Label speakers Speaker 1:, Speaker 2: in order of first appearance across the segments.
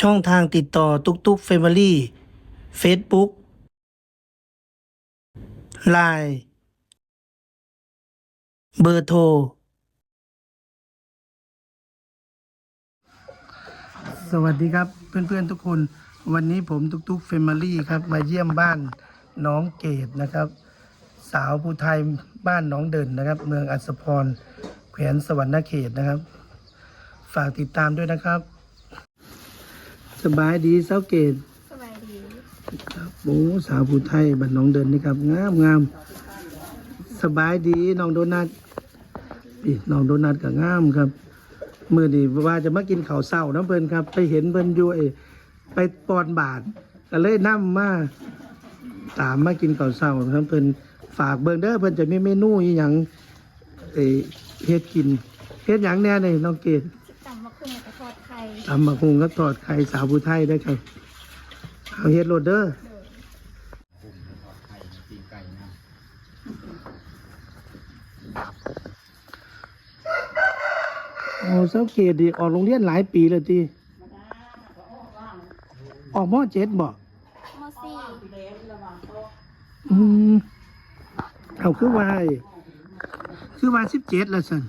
Speaker 1: ช่องทางติดต่อตุกตุกเฟมิลี่เฟซบุ๊กไลน์เบอร์โทร สวัสดีครับเพื่อนๆทุกคน วันนี้ผมตุกตุกเฟมิลี่ครับ มาเยี่ยมบ้านน้องเกดนะครับ สาวผู้ไทยบ้านน้องเดินนะครับ เมืองอัศพรแขวนสวรรณเขตนะครับ ฝากติดตามด้วยนะครับ สบายดีเศร้าเกต
Speaker 2: สบายดี
Speaker 1: ครับโอ้สาวผู้ไทยบ้านน้องเดินนี่ครับงามงามสบายดีน้องโดนัทนี่น้องโดนัทก็งามครับเมื่อนี้ว่าจะมากินข้าวเศร้าน้ำเพิ่นครับ ไปเห็นเพิ่นอยู่ไอ้ไปปอนบาทก็เลยนํมาตามมากินข้าวเศร้าครับเพิ่นฝากเบิ่งเด้อเพิ่นจะมีเมนูอีหยังเอ้เฮ็ดกินเฮ็ดหยังแน่นี่น้องเกด
Speaker 2: ตำมา
Speaker 1: คุงก็ทอดไข่สาวผู้ไทยได้อครับเอาเฮ็ดโรดเด้อโอ้เศร้าเขตดีออกโรงเรียนหลายปีแล้วทีออกมอเจ็ดบ่
Speaker 2: มอซี่
Speaker 1: อืมเอาคือว่าไอ้คือว่าสิบเจ็ดละสัน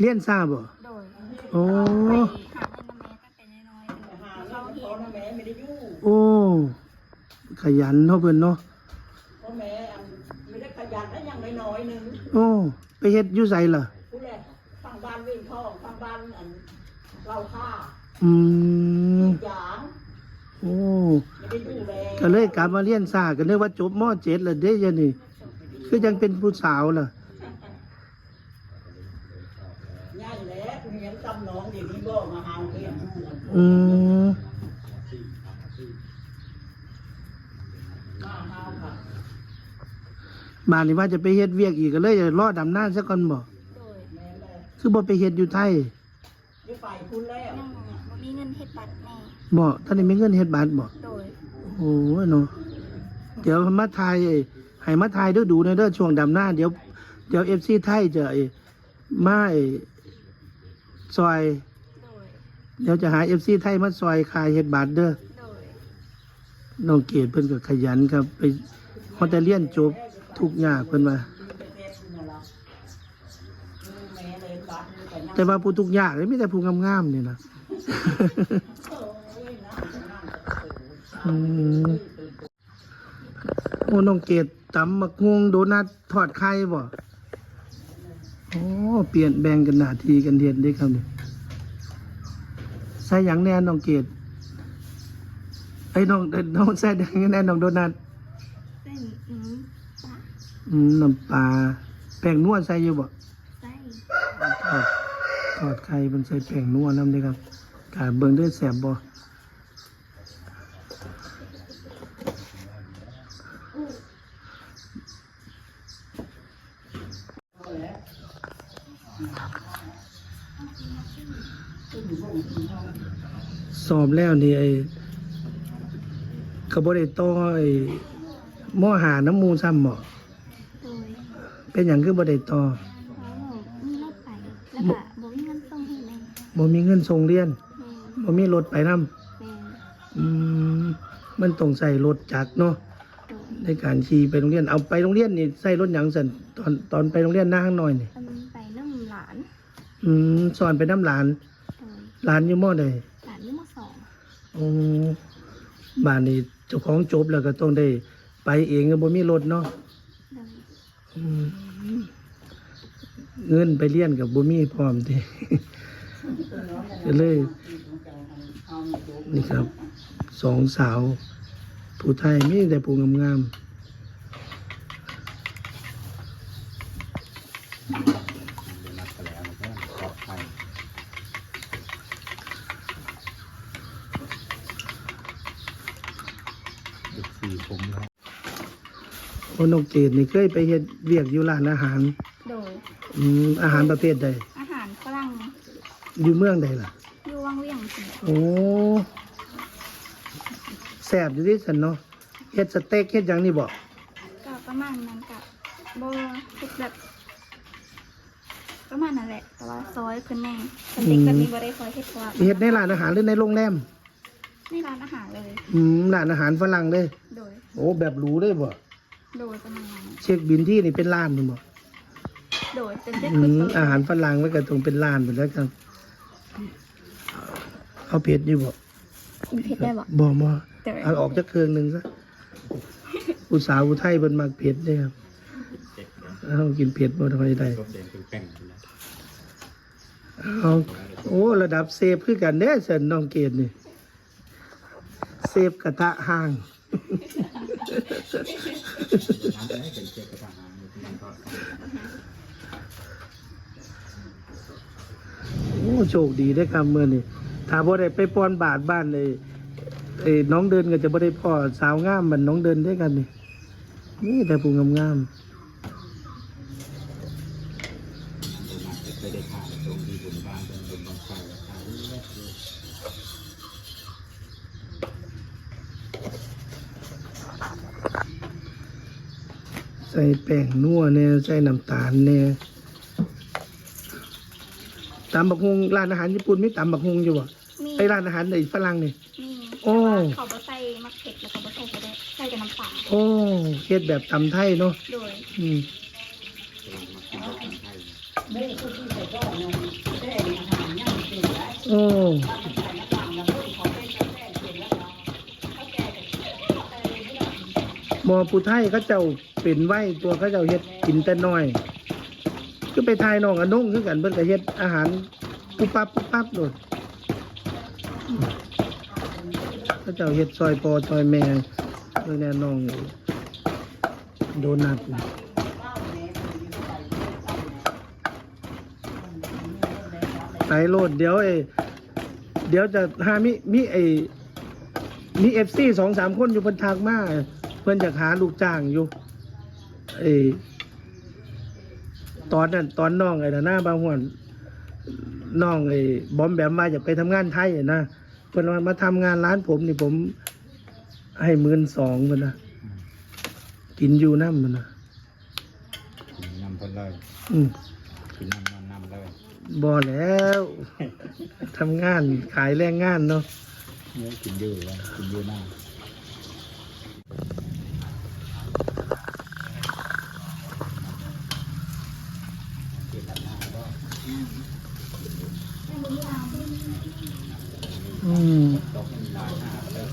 Speaker 1: เรียนทราบบ่
Speaker 2: โดย
Speaker 1: โอ้
Speaker 2: ไปหาเงินมาแม่ตั้งแต่น้อยๆเขาเห็น
Speaker 1: โอ้ ขยันเนาะเพิ่นเนาะ
Speaker 3: พ่อแม่อันไม่ได้ขยันได้อย่างน้อยๆหนึง
Speaker 1: โอ้ ไปเฮ็ดอยู่ไสล่ะ
Speaker 3: ผู้แรกฟังบ้านวิ่งท่องฟังบ้านอันเราฆ่า
Speaker 1: อืม
Speaker 3: หยาง
Speaker 1: โอ้
Speaker 3: ไม่ได้ดูแล
Speaker 1: ก็เลยกลับมาเรียนซ่ากันเลยว่าจบมเจ็ดแล้วเด้ยะนี่คือยังเป็นผู้สาวล่ะ
Speaker 3: ง่ายแหล้วเห็นจำน้องอย่างนี้บอกมาหาเพียง
Speaker 1: อืม
Speaker 3: มาหาค่ะ
Speaker 1: บ้านนี้ว่าจะไปเฮ็ดเวียกอีกก็เลยจะรอดำหน้าซะก่อนบ่
Speaker 2: โดย
Speaker 3: แม่แหละ
Speaker 1: คือบ่ไปเฮ็ดอยู่ไทย
Speaker 3: ได้ไปคุณแล้ว
Speaker 2: ยังบ่มีเงินเฮ็ดบัตรแม่
Speaker 1: บ่ท่านนี้มีเงินเฮ็ดบัตรบ่
Speaker 2: โดย
Speaker 1: โอ้ยเนาะเดี๋ยวมาถ่ายไอ้ให้มาถ่ายดูดูในเด้อช่วงดำหน้า เดี๋ยว เดี๋ยว FC ไทยจะไอ้มาไอ้ซอย
Speaker 2: โดย
Speaker 1: เดี๋ยวจะหา FC ไทยมาซอยขายเฮ็ดบัตเด้อน้องเกดเพิ่นก็ขยันครับ ไปฮอดแต่เรียนจบทุกอย่างเพิ่นว่า
Speaker 3: แม่คุณน่ะล่ะแม่เลยบัดนี่ไปนั่ง
Speaker 1: แต่ว่าผู้ทุกอย่างเลยไมีแต่ผู้งามๆนี่นะ
Speaker 3: โอ้ยนะนั่งกับโอ้
Speaker 1: อืมโอ้น้องเกดตำมักงวงโดนัททอดไข่บ่โอ้เปลี่ยนแบ่งกันหน้าที่กันเฮ็ดเด้ครับนี่ใส่หยังแน่น้องเกดไอ้ยน้องเอ้ยน้องใส่หยังแน่น้องโดนัท
Speaker 2: เส้นอืมปะ
Speaker 1: อืมน้ำปลาแป้งนวดใส่อยู่บ่
Speaker 2: ไส้
Speaker 1: ทอดทอดไข่มันใส่แป้งนวดนำเด้ครับกาเบิ่งเด้อแซ่บบ่ สอบแล้วนี่ไอ้กระบได้ต่อไอ้หม้อหาน้ำมูซ้ำบ่
Speaker 2: โดย
Speaker 1: เป็นอย่างคือบ่ได้ต่อ
Speaker 2: เขามีรถไป แล้วก็บ่มีเงินส่งให้แม่
Speaker 1: บ่มีเงินส่งเรียน
Speaker 2: แม่
Speaker 1: บ่มีรถไปนํ
Speaker 2: แม่
Speaker 1: อืมมันต้องใส่รถจักรเนาะ
Speaker 2: โดย
Speaker 1: ในการขี่ไปโรงเรียนเอาไปโรงเรียนนี่ใส่รถหยังสั่นตอนตอนไปโรงเรียนหน้าข้างหน่อยนี่
Speaker 2: อันไปน้ำหลาน
Speaker 1: อืมสอนไปน้ำหลาน
Speaker 2: โดย
Speaker 1: หลานอยู่มอใด บ้านนี้เจ้าของจบแล้วก็ต้องได้ ไปเองก็บ่มีรถเนาะ
Speaker 2: โดย
Speaker 1: อืมเงินไปเรียนกับบ่มีพร้อมทีก็เลย นี่ครับสองสาว ผู้ไทยมีแต่ผู้งามๆ โอนกเกตนี่เคยไปเฮ็ดเวียกอยู่ร้านอาหาร
Speaker 2: โดย
Speaker 1: อืมอาหารประเภทใด
Speaker 2: อาหารฝรั่ง
Speaker 1: อยู่เมืองใดล่ะ
Speaker 2: อยู่วังเวียงสิ
Speaker 1: โอ้แซ่บอยู่ที่สันเนาะเฮ็ดสเต็กเฮ็ดหยังนี่บ่
Speaker 2: ก็ประมาณนั้นกับโบเฮ็ดแบบประมาณนั้นแหละแต่ว่าซอยขึ้นแน่สเต็กแบบนี้บ่ได้ซอยเฮ็ดเพราะว่า
Speaker 1: เฮ็ดในร้านอาหารหรือในโรงแรม
Speaker 2: ในร้านอาหารเลย
Speaker 1: อืมร้านอาหารฝรั่งเลย
Speaker 2: โดย
Speaker 1: โอ้แบบหรูเลยบ่
Speaker 2: โดยประมาณนั้น
Speaker 1: เช็คบินที่นี่เป็นล้านนี่บ่
Speaker 2: โดยเป็นเจ็ด
Speaker 1: อื
Speaker 2: คือ
Speaker 1: ม
Speaker 2: ตัว
Speaker 1: อาหารฝรั่งมันก็ต้องเป็นล้านไปแล้วครับเอาเผ็ดอยู่บ่
Speaker 2: กินเผ็ดได้บ่
Speaker 1: บ่บ่
Speaker 2: แต่
Speaker 1: เอาออกจากเครื่องหนึงซะอุตสาห์อุทัยเพิ่นมักเผ็ดเด้ครับ
Speaker 4: เจ็ดนะ
Speaker 1: เอากินเผ็ดบ่ค่อยได้
Speaker 4: ก็เดินเป็นแป้งอยู่แล้ว
Speaker 1: เอาโอ้ระดับเซฟคือกันเด้เสินน้องเกดนี่เซฟกระทะห่าง
Speaker 4: น้ำจะให้เป็นเจ็ดกระทหารมันก็
Speaker 1: โอ้โชคดีได้ครับเมื่อนี่ถ้าบ่ได้ไปป้อนบาทบ้านเลยไอ้น้องเดินก็จะบ่ได้พ่อสาวงามมันน้องเดินด้วยกันนี่นี่แต่ผู้งาม
Speaker 4: น้ำจะเคยได้ทานตรงที่บุญบ้านเป็นบุญบังไฟทานแรกเลย
Speaker 1: ใส่แป้งนัวเนี่ยใส่น้ำตาลเนี่ยตำบักฮุงร้านอาหารญี่ปุ่นมีตำบักฮุงอยู่บ่
Speaker 2: มี
Speaker 1: ไอ้ร้านอาหารไอ้ฝรั่งนี่
Speaker 2: มี
Speaker 1: โอ้
Speaker 2: แต่ว่าเขาบ่ใส่มะเขือแล้วก็บ่ใส่ก็ได้ใส่แต่น้ำปลา
Speaker 1: โอ้เฮ็ดแบบตำไทยเนาะ
Speaker 2: โดย
Speaker 1: อืม
Speaker 4: กำลังมากินกับคนไทย
Speaker 3: เด้ผู้ที่จะต้องนำได้อาหารย่างเสร็จแล้ว
Speaker 1: โอ้
Speaker 3: ใส่น้ำตาลแล้วก็ขอเป็นกาแฟเสร็จแล้วเขาแก่
Speaker 1: หมอผู้ไทยเขาเจ้า เป็นไหวตัวเขาเจ้าเฮ็ดกินแต่น้อยคือไปทายน้องอนงคือกันเพิ่นก็เฮ็ดอาหารปุ๊บปั๊บปุ๊บปั๊บโดดเขาเจ้าเฮ็ดซอยปอซอยแม่เรื่องแน่น้องโดนัทไปโลดเดี๋ยวไอ้เดี๋ยวจะหามิมิไอ้มีเอฟซีสองสามคนอยู่เพิ่นทักมาเพิ่นอยากหาลูกจ้างอยู่ ไอ้ตอนนั้นตอนน้องไอ้น่ะหน้าบางหวนน้องไอ้บอมแบมมาอยากไปทำงานไทยอะนะเพิ่นว่ามาทำงานร้านผมนี่ผม ให้หมื่นสองเพิ่นนะกินอยู่น้ำมันนะ
Speaker 4: กินน้ำเพิ่นเลย
Speaker 1: อืม
Speaker 4: กินน้ำนอนน้ำเลย
Speaker 1: บ่แล้วทำงานขายแรงงานเนาะ
Speaker 4: เนี่ยกินอยู่เลยกินอยู่น้ำกินน้ำน้ำก็
Speaker 1: อืม
Speaker 4: ตกมีลายหน้าเลย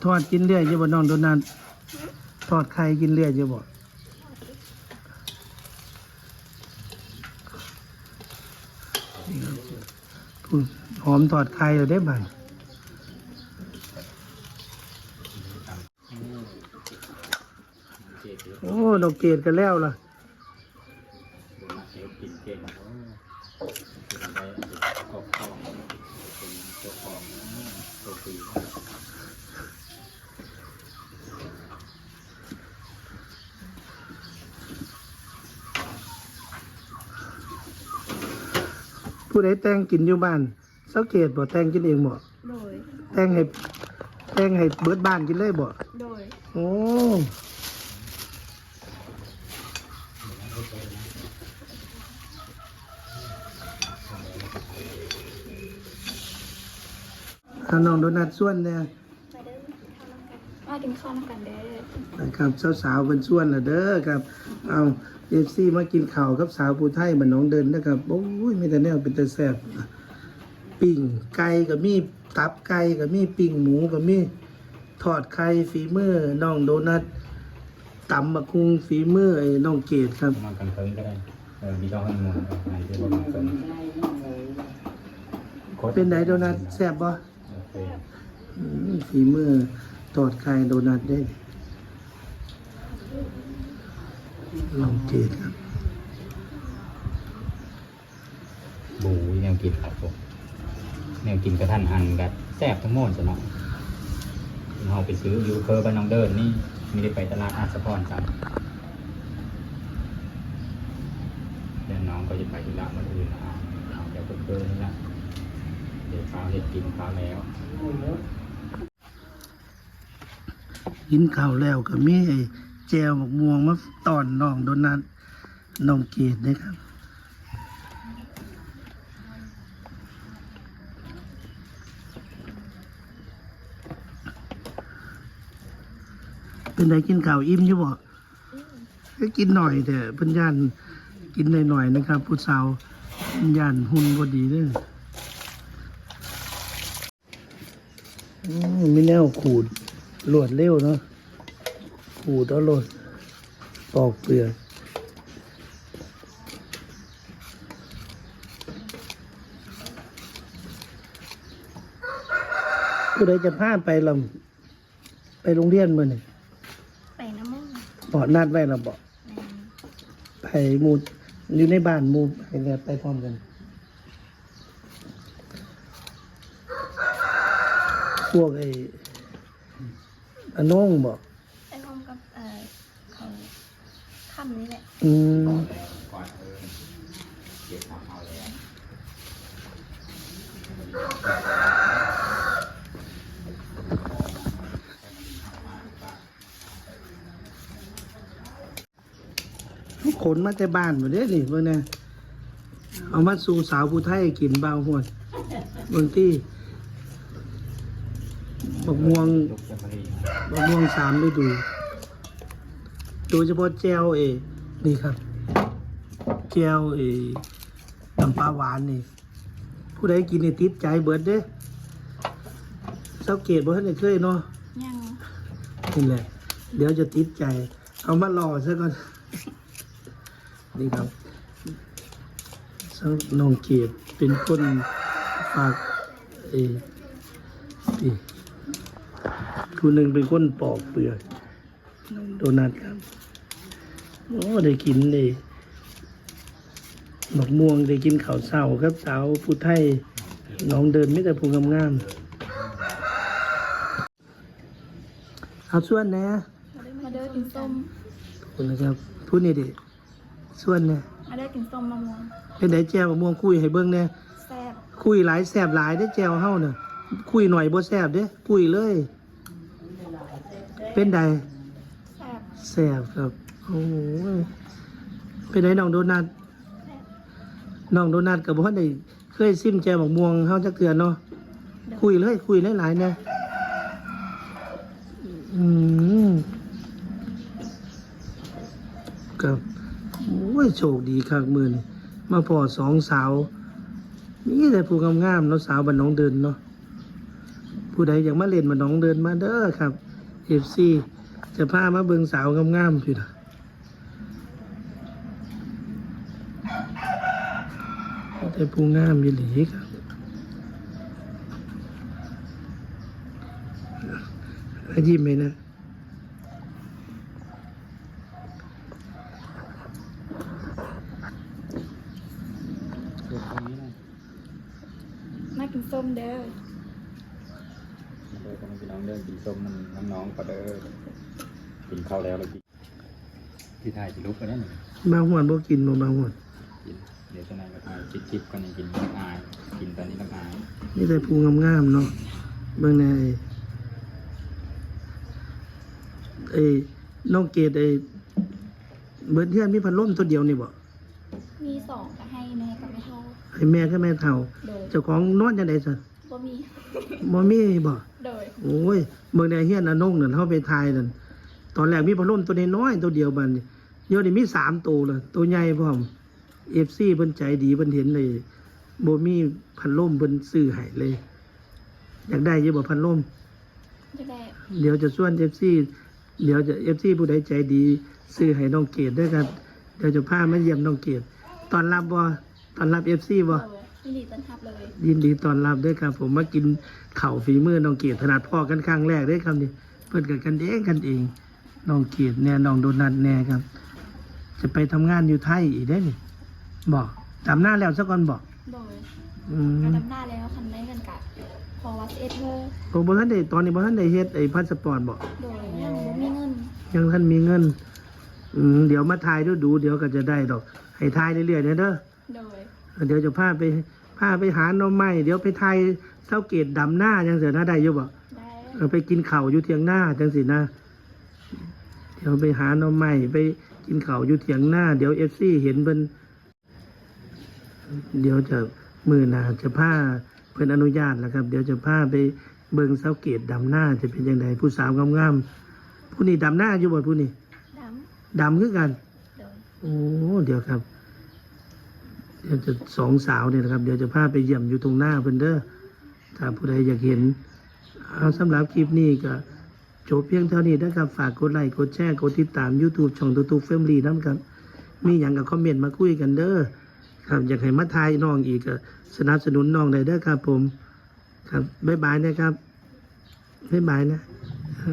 Speaker 1: ท อดกินเรื่อยอยู่บ่น้องโดนัททอดไข่กินเรื่อยอยู่บ่หอมถอดไข่เลยได้บ้างโอ้ดอกเกดกันแล้วล่ะ
Speaker 4: กินเก่งโอ้กินไปกบทองเป็นเจ้าของตัวปี
Speaker 1: ผู้ใดแต่งกินอยู่บ้านสังเกตบ่แต่งกินเองบ่
Speaker 2: โดย
Speaker 1: แต่งให้แต่งให้เบิดบ้านกินเลยบ่
Speaker 2: โดย
Speaker 1: โอ้ถ้าน้องโดนัทส่วนเนี่ย
Speaker 2: ไปเด้อมา กินข้าวน้ำกันเด้อ
Speaker 1: นะครับสาวๆเป็นส่วนละเด้อครับ เอาเอฟซีมากินข้าวกับสาวผู้ไทยมันน้องเดินนะครับโอ้ยไม่แต่แนวเป็นแต่แซ่บปิ้งไก่ก็มีตับไก่ก็มีปิ้งหมูก็มีทอดไข่ฝีมือน้องโดนัทตำบักคุงฝีมือไอ้น้องเกดครับ
Speaker 4: นอนกันเพิ่งก็ได้เออมีดอกให้หมุนไหนที่ว่ามันเป็น
Speaker 1: เป็นไดโดนัทแซ่บบ่
Speaker 4: โอเค
Speaker 1: อืมฝีมือ ทอดไข่โดนัทได้ลองเกดครับ
Speaker 4: บูแนวกินครับผมแนวกินกระทันหันกับแซ่บทั้งหมดจ้ะเนาะเราไปซื้ออยู่เคอร์บ้านน้องเดินนี่ไม่ได้ไปตลาดอาสะพรครับเดี๋ยวน้องก็จะไปที่ร้านมันอื่นนะเดี๋ยวเคอร์นี่ละเดี๋ยวฟ้าเห็ดกินฟ้าแล้ว
Speaker 1: กินข้าวแล้วก็มีไอ้แจวหมกม่วงมาตอนน้องโดนัทน้องเกดนะครับเป็นไงกินข้าวอิ่มอยู่บ่ก็กินหน่อยแต่เพิ่นย่านกินหน่อยๆนะครับ ผู้สาวย่านหุ่นบ่ดีเด้ออืมมีแนวขูด ลวดเร็วเนาะขูดเอาโลดปอกเปลือกผู้ใดจะพาไปลำไปโรงเรียนมื้อนี่
Speaker 2: ไปน้ำมัน
Speaker 1: บอกนัดไว้เราบอก
Speaker 2: แม่
Speaker 1: ไปหมูอยู่ในบ้านหมูไปแล้วไปพร้อมกันพวกไอ้ อนนงบอก
Speaker 2: ไปพร้อมกับเอ่อเขาค่ำนี้แหละ
Speaker 1: อืม
Speaker 4: ก่อนเออเก็บทำเอาแล้ว
Speaker 1: ขนมาแต่บ้านหมดเด้นี่เมื่อนะเอามาสู่สาวผู้ไทยกินบ้าวหวดเมืองที่บักม่วง
Speaker 4: ยกจะไป
Speaker 1: มะม่วงสามฤดู โดยเฉพาะแจวเอ นี่ครับ แจวเอน้ำปลาหวานนี่ ผู้ใดกินนี่ติดใจเบิดเด้เศร้าเกตบ่ทันได้เคยเนาะ
Speaker 2: ยัง
Speaker 1: นี่แหละ เดี๋ยวจะติดใจ เอามารอซะก่อน นี่ครับเศร้าน้องเกตเป็นคนฝากเอนี่ ผู้หนึ่งเป็นคนปอกเปลือกน้องโดนัทครับโอ้ได้กินเลยหมกม่วงได้กินข้าวเช้าครับสาวผู้ไทยน้องเดินไม่แต่พูงามๆเอาส่วนแหนะ
Speaker 2: มาเด้อกินส้ม
Speaker 1: ขอบคุณนะครับพูดนี่ดิส่วนเนี่ย
Speaker 2: มาเด้อกินส้มมะม่วง
Speaker 1: เป็นไดแจวมะม่วงคุยให้เบิ่งเนี่ย
Speaker 2: แซ่บ
Speaker 1: คุยหลายแสบหลายได้แจวเฮาเนี่ยคุยหน่อยบ่แสบเด้คุยเลย เป็นได
Speaker 2: แซ่บ
Speaker 1: แสบครับ โอ้ยเป็นไดน้องโดนัทน้องโดนัทกับบ่ทันได้เคยซิมแจวมะม่วงเฮาจักเทื่อเนาะคุยเลยคุยหลายๆเนี่ยอืมครับโอ้ยโชคดีครับมือนี่มาพอสองสาวนี่แต่ผู้งามๆเนาะสาวบ้านหน้องเดินเนาะผู้ใดอยากมาเล่นบ้านหน้องเดินมาเด้อครับเอ ฟซีจะพามาเบิงสาวงามๆพี่นะแต่ผู้งามยี่หลีครับยิ้มไหมนะ
Speaker 4: ยนะ
Speaker 2: มากินส้มเด้อ
Speaker 4: เดินไปน้องเดินกินส้มน้ำน้องๆก็เดินกินข้าวแล้วเลยกินพี่ทายสิลุกไปได้หนึ่ง
Speaker 1: บางหวนบ่กินบ่บางหวน
Speaker 4: กินเดี๋ยวจะนายมาทายชิดๆกันยังกินน้ำอายกินตอนนี้น้ำอาย
Speaker 1: นี่แต่ผู้งามๆเนาะเบิ่งในไอ้ไอ้น้องเกดไอ้เบิดเทือนมีพัดลมตัวเดียวนี่บ่
Speaker 2: มีสองก็ให้แม่กับแม่เท่า
Speaker 1: ให้แม่กับแม่เฒ่า
Speaker 2: โดย
Speaker 1: เจ้าของนอนจังได๋ซะ
Speaker 2: บ่มี
Speaker 1: บ่มีบ่
Speaker 2: โดย
Speaker 1: โอ้ยเบิ่งในเฮียนอนนงนั่นเฮาไปทายนั่นตอนแรกมีพัดลมตัวน้อยๆตัวเดียวบัดนี้เดี๋ยวนี้มีสามตัวเลยตัวใหญ่พร้อม FC เพิ่นใจดีเพิ่นเห็นเลยบ่มีพัดลมเพิ่นซื้อให้เลย อยากได้อยู่บ่พัดลม
Speaker 2: จะได้
Speaker 1: เดี๋ยวจะส่วน FC เดี๋ยวจะ FC ผู้ใดใจดี ซื้อให้น้องเกดด้วยกันเดี๋ยวจะพามาเยี่ยมน้องเกดตอนรับบ่ตอนรับ FC บ่
Speaker 2: โดย ยินดีต้อนรับเลย
Speaker 1: ยินดีต้อนรับด้วยครับ ผมมากินข้าวฝีมือน้องเกดถนัดพ่อกันครั้งแรกเด้ครับนี่เพิ่นกันกันเองกันเองน้องเกดแน่น้องโดนัทแน่ครับ จะไปทำงานอยู่ไทยอีกได้นี่บอกจำหน้าแล้วซะก่อนบอก
Speaker 2: โดย
Speaker 1: อื
Speaker 2: การ
Speaker 1: ม
Speaker 2: ดำหน้าแล้วคันได้เงินกัดพอวัดเอ็ดโมง
Speaker 1: โอ้บ่ทันได้ตอนนี้บ่ทันได้เฮ็ดไอ้พาสปอร์ตบ่
Speaker 2: โดยยังบ่มีเงิน
Speaker 1: ยังท่านมีเงิน อืมเดี๋ยวมาทายดูดูเดี๋ยวก็จะได้ดอก ให้ทายเรื่อยๆนะเด้อ
Speaker 2: โดย
Speaker 1: เดี๋ยวจะพาไปพาไปหาหน่อไม้เดี๋ยวไปทายเศร้าเกตดำหน้าจังสินะได้อยู่บ่
Speaker 2: ได้
Speaker 1: เออไปกินข้าวอยู่เทียงหน้าจังสินะ เดี๋ยวไปหาหน่อไม้ไปกินข้าวอยู่เถียงหน้า เดี๋ยวเอฟซีเห็นเพิ่นเดี๋ยวจะมือหนาจะพาเพิ่นอนุญาตแล้วครับ เดี๋ยวจะพาไปเบิ่งเสาเกตดำหน้าจะเป็นยังไงผู้สาวงามๆผู้นี้ดำหน้าอยู่บ่ผู้นี้
Speaker 2: ด
Speaker 1: ดำคือกันำ
Speaker 2: โดย
Speaker 1: โอ้เดี๋ยวครับ เดี๋ยวจะสองสาวเนี่ยนะครับ เดี๋ยวจะพาไปเยี่ยมอยู่ตรงหน้าเพิ่นเด้อถ้าผู้ใดอยากเห็นเอาสำหรับคลิปนี้ก็จบเพียงเท่านี้นะครับ ฝากกดไลค์กดแชร์กดติดตาม YouTube ช่องตูตูเฟมลีน้ำครับ มีอย่างกับคอมเมนต์มาคุยกันเด้อครับอยากให้มาทายน้องอีกก็สนับสนุนน้องได้เด้อครับผม ครับบ๊ายบายนะครับบ๊ายบายนะเอ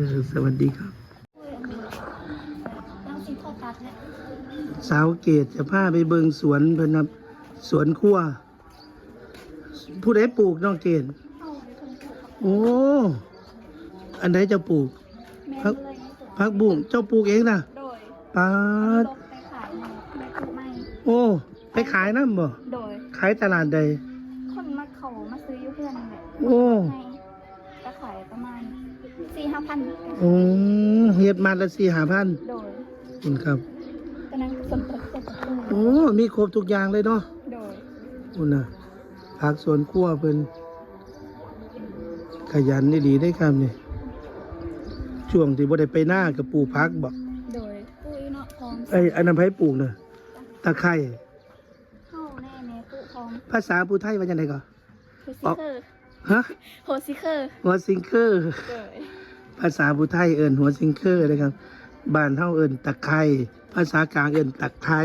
Speaker 1: อสวัสดีครับ สาวเกตจะพาไปเบิงสวนเพิ่นครับสวนครัวผู้ใดปลูกน้องเกต
Speaker 2: เอาไปคนปลูกครับ
Speaker 1: โอ้ อันไหนจะปลูก
Speaker 2: แม่
Speaker 1: พัก
Speaker 2: เลยให้ปลูก
Speaker 1: พักบุ้งเจ้าปลูกเองนะ
Speaker 2: โดย
Speaker 1: ปาด
Speaker 2: ลบไปขายมาแม่ปลูกไม่
Speaker 1: โอ้ ไปขายน้ำบ่
Speaker 2: โดย
Speaker 1: ขายตลาดใด
Speaker 2: คนมาเขามาซื้ออยู่เพื่อนนี่แหละ
Speaker 1: โอ้
Speaker 2: ให้ก็ขายประมาณสี่ห้าพัน
Speaker 1: โอ้เฮ็ดมาละสี่หาพัน
Speaker 2: โดย
Speaker 1: คุณครับ
Speaker 2: ตอนนั้นสมทบสมทบ
Speaker 1: โอ้มีครบทุกอย่างเลยเนาะ
Speaker 2: โดย
Speaker 1: คุณน่ะผักสวนครัวเพิ่นขยันนี่ดีได้ครับนี่ช่วงที่บ่ได้ไปหน้ากับปลูกผักบ่
Speaker 2: โดยปุ้ยเนาะพร้อม
Speaker 1: ไอ้อันนั้นไผปลูกน่ะตะไคร้
Speaker 2: เข้าแน่แม่ปุพร้อม
Speaker 1: ภาษาผู้ไทยว่าจังไดก่อน
Speaker 2: โฮซิเคอร์
Speaker 1: ฮะ
Speaker 2: โฮซิเคอร์
Speaker 1: หัวซิงเกอร์
Speaker 2: โดย
Speaker 1: ภาษาผู้ไทยเอิ้นหัวซิงเกอร์นะครับ บ้านเฮาเอิ้นตะไคร้ ภาษากลางเอิ้นตะไคร้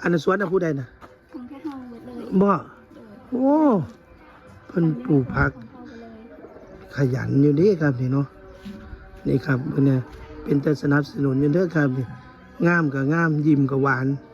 Speaker 1: อันนั้นสวนน่ะผู้ใดน่ะ
Speaker 2: ของแค่ห้องเบิดเลย
Speaker 1: บ่
Speaker 2: โดย
Speaker 1: โอ้เพิ่นปลูกผัก
Speaker 2: ของเข้าไปเลย
Speaker 1: ขยันอยู่นี่ครับนี่เนาะนี่ครับเนี่ยเป็นแต่สนับสนุนอยู่เด้อครับนี่งามกับงามยิ้มกับหวาน
Speaker 2: โ